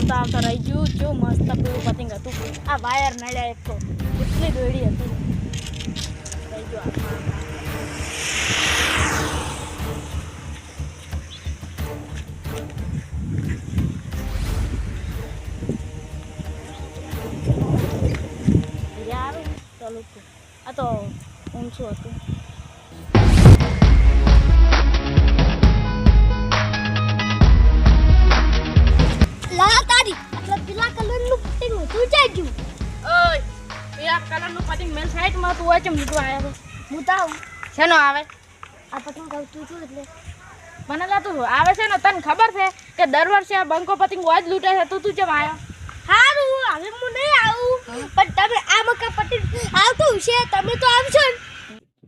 આવતા આવતા રહી ગયું. જો મસ્ત પેલું પતંગ હતું. આ વાયર નડ્યા એક તો. કેટલી દોડી હતી. રહી ગયું આ તો ઊંચું હતું. પીળા કલરનું પતંગ મેલ સાઈડમાં તું હોય છે મૂકવા આવ્યો છે હું તાવ શેનો આવે? આ પતંગ આવતું છું એટલે? મને લાતું આવે છે ને તને ખબર છે કે દર વર્ષે આ બંકો પતંગ જ લૂંટે છે તું તું ચમ આવ્યો સારું હવે હું નહીં આવું. પણ તમે આ મકા પતંગ આવતું છે તમે તો આવશો ને.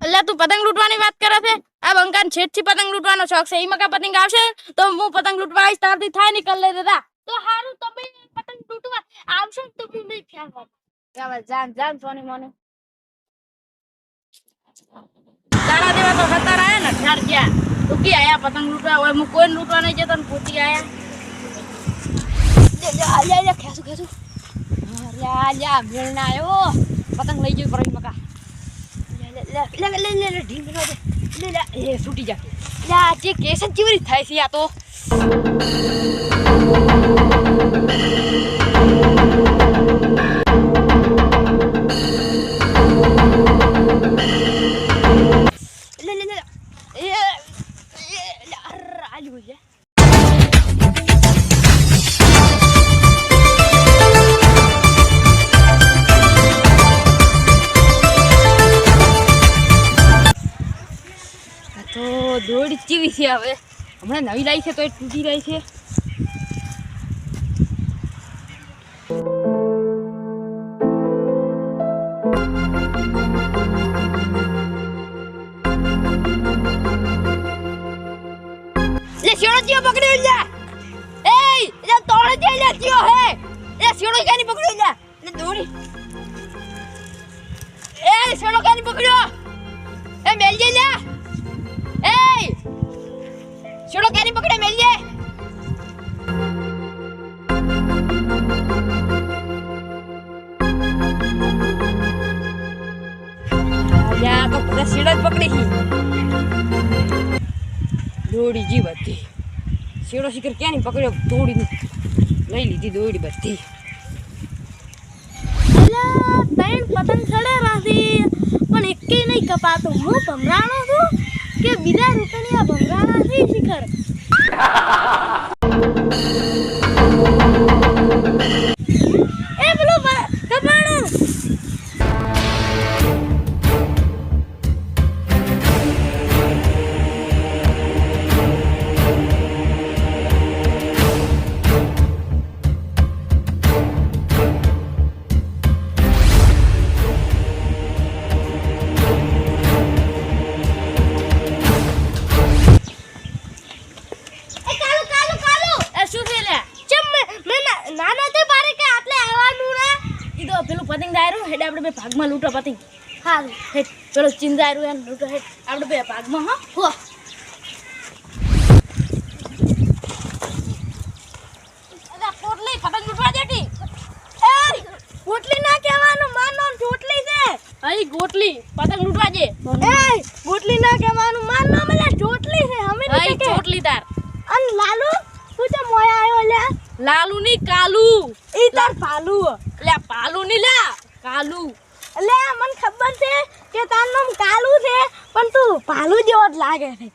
એટલે તું પતંગ લૂંટવાની વાત કરે છે? આ બંકાન છેટથી પતંગ લૂંટવાનો શોખ છે. એ મકા પતંગ આવશે તો હું પતંગ લૂંટવા આવીશ તારથી થાય નીકળ લે દાદા તો હારું તમે પતંગ લૂંટવા આવશો તો હું નહીં ફેરવા હવે સોની મોની. તારા દેવા તો ખતર આયા ને, ઠાર ગયા. તું આયા? પતંગ લૂંટવા? હોય કોઈ લૂંટવા નહીં જતો ને, પૂછી આયા. લે ખેસું ખેસું લ્યા લ્યા મેળ ના આવ્યો પતંગ લઈ જઈ પર મકા. છૂટી જા. જે કેસન ચીવરી થાય છે આ તો? દોડ ચીવી છે હવે? હમણાં નવી લાવી છે તો એ તૂટી રહી છે. શેડો જીઓ પકડ્યો લે. એ લે તોડે જઈ લે જીઓ હે. એ શેડો કાની પકડી લે? દોડી. એ શેડો કાની પકડ્યો? યા જ પકડી દોડી જી બધી. શીડો શિખર ક્યાં નહીં પકડ્યો? દોડી લઈ લીધી દોડી બધી. બેન, પતંગ ચડે પણ એકે નહીં કપાતો. હું ભમરાણો છું કે બીજા રૂપિયા ભમરાણા છે શિખર? લૂંટો પતંગ હારું હેડ પેલો ચિંદાયરું એમ લૂંટો હેઠ આપણે બે ભાગમાં હા હો. પતંગ લૂંટવા અહીં ગોટલી પતંગ લૂંટવા દે. એ પોટલી ના કહેવાનું માર નામ એટલે ચોટલી છે અમે અહીં ચોટલી તાર અન લાલુ તું તો મોયા આયો લે? લાલુ ની કાલુ. ઈ તાર પાલુ લે પાલુ ની લે કાલુ. એટલે મને ખબર છે કે તાર નામ કાલુ છે પણ તું ભાલુ જેવો જ લાગે છે.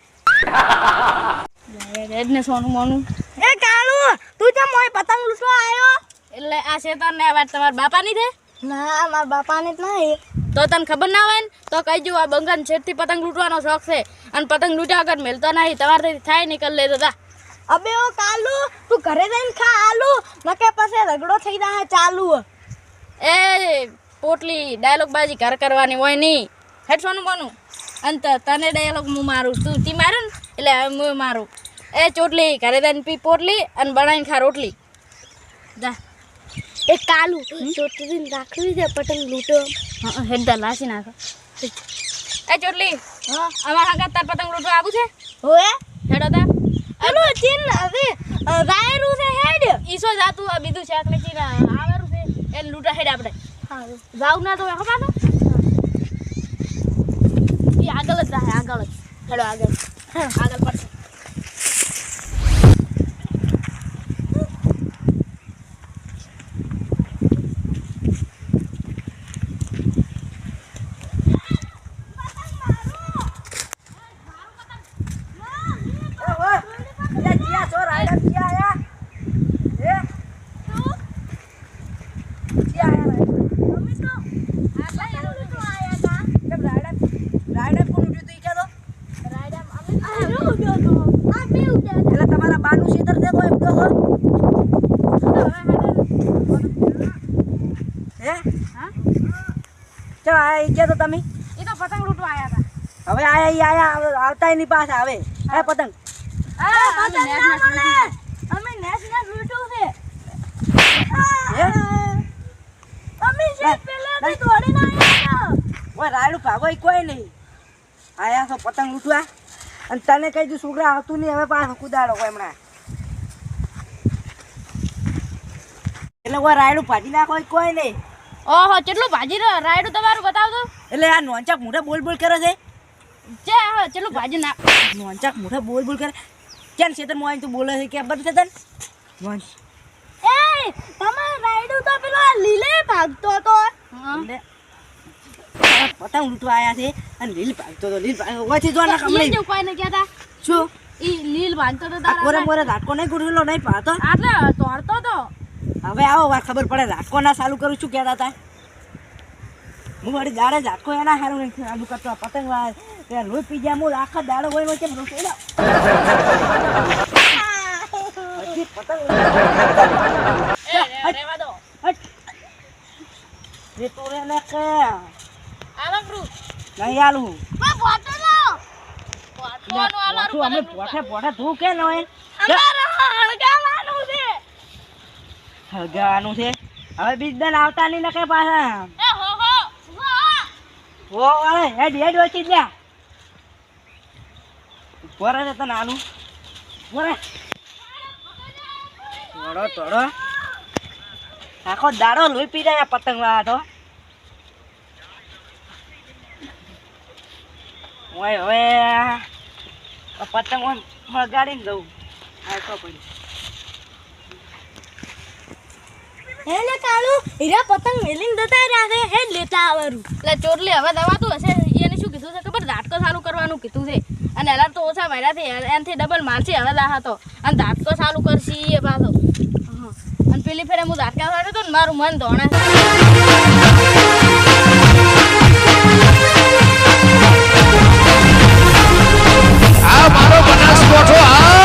ને સોનું મોનું. એ કાલુ તું તો મોય પતંગ લૂંટવા આવ્યો એટલે આ શેતાન ને વાત તમારા બાપાની છે? ના મારા બાપાને જ નહીં. તો તને ખબર ના હોય ને તો કહી જો આ બંગન છેડથી પતંગ લૂંટવાનો શોખ છે. અને પતંગ લૂંટ્યા વગર મેલતો નહીં. તમારાથી થાય નીકળ લે દાદા અબે ઓ કાલુ તું ઘરે જઈને ખા આલુ. નકે પછી રગડો થઈ જાય ચાલુ. એ પોટલી ડાયલોગ બાજી ઘર કરવાની હોય નહીં. હેડ સોનું મોનું અંત તને ડાયલોગ હું મારું. તું તી મારું ને? એટલે હું મારું. એ ચોટલી ઘરે દઈને પી પોટલી અને બનાવીને ખા રોટલી. જા. એ કાલું. ચોટલી રાખવી છે પતંગ લૂંટો. હેડ લાસી નાખો. એ ચોટલી હા. અમારા હાથે તાર પતંગ લૂંટો આવું છે? હોએ હેડો તા. ચલો ચીન હવે રાયરું છે હેડ. ઈસો જાતું આ બીજું છે ને ચીન આવેરું છે? એ લૂંટા હેડ આપણે. જાવ ના તો ખબર એ આગળ જ જાય આગળ જ. હેડો આગળ. આગળ પડશે હારું ઉડ્યો તો આ બે ઉડ્યા તમારા બાનું ક્ષેત્ર દેખો એમ કહો હે હા ચલો આ ઈ કહેતો તમે? એ તો પતંગ લૂંટવા આયા હતા. હવે આયા ઈ આયા આવતા એની પાછા આવે હે પતંગ? અમે પતંગ નેસ ના નેસ મળે અમે નેસ નેસ લૂંટ્યું છે અમે છે પેલાથી દોડીને આવ્યા ઓય રાયડું ભાગો કોઈ નહીં. આયા છો પતંગ લૂંટવા. અને તને કહી દઉં છોકરા આવતું નહીં હવે પાછો કુદાડો હમણાં. એટલે ઓય રાયડું ભાજી નાખો કોઈ નહીં. ઓહો કેટલું ભાજી રહ્યો રાયડું તમારું બતાવજો એટલે આ નોંચાક મોઢે બોલ બોલ કરે છે. જે હો કેટલું ભાજી ના નોંચાક મોઢે બોલ બોલ કરે. કેમ ક્ષેત્રમાં આવીને તું બોલે છે કે બધું છે એ તમારે રાયડું તો પેલો લીલે ભાગતો હા. એટલે પતંગ લૂંટવા આયા છે અને લીલ ભાગતો તો લીલ ભાગ ઓછી જો ના કમલે કોઈ ને કહેતા શું? ઈ લીલ ભાગતો તો તારા કોરે મોરે રાટકો નહીં ગુડેલો નહીં પાતો આટલે તોડતો તો. હવે આવો વાર ખબર પડે. રાખો ના ચાલુ કરું શું કહેતા હતા હું વળી દાડે રાખો એના સારું ચાલુ કરતો પતંગ વાર ત્યાં લોહી પી ગયા આખા દાડો હોય હોય. એ તો કે નહીં આલું. અમે પોઠે પોઠે તું કે હોય અમારે હળગાવાનું છે હળગાવાનું છે. હવે બીજ દન આવતા નહીં ને કે પાછા? હો અરે હેડ હેડ વચી જ લ્યા પોરે છે તને પોરે તોડો તોડો. આખો દાડો લોહી પી જાય પતંગ વાળા તો. ઓય હવે પતંગ ઓય જવું. દઉં આ તો પડી. હે ને હીરા પતંગ મેલીન દતા રાખે હે લેતા આવરું એટલે ચોરલી હવે દવાતું હશે. એને શું કીધું છે ખબર? દાટકો સારું કરવાનું કીધું છે. અને એલા તો ઓછા માર્યા છે. એનથી ડબલ મારશે હવે દા હતો અને દાટકો સારું કરશી એ પાછો. અને પેલી ફેરે હું દાટકા સારું તો મારું મન ધોણા આ મારો બનાસકોઠો આ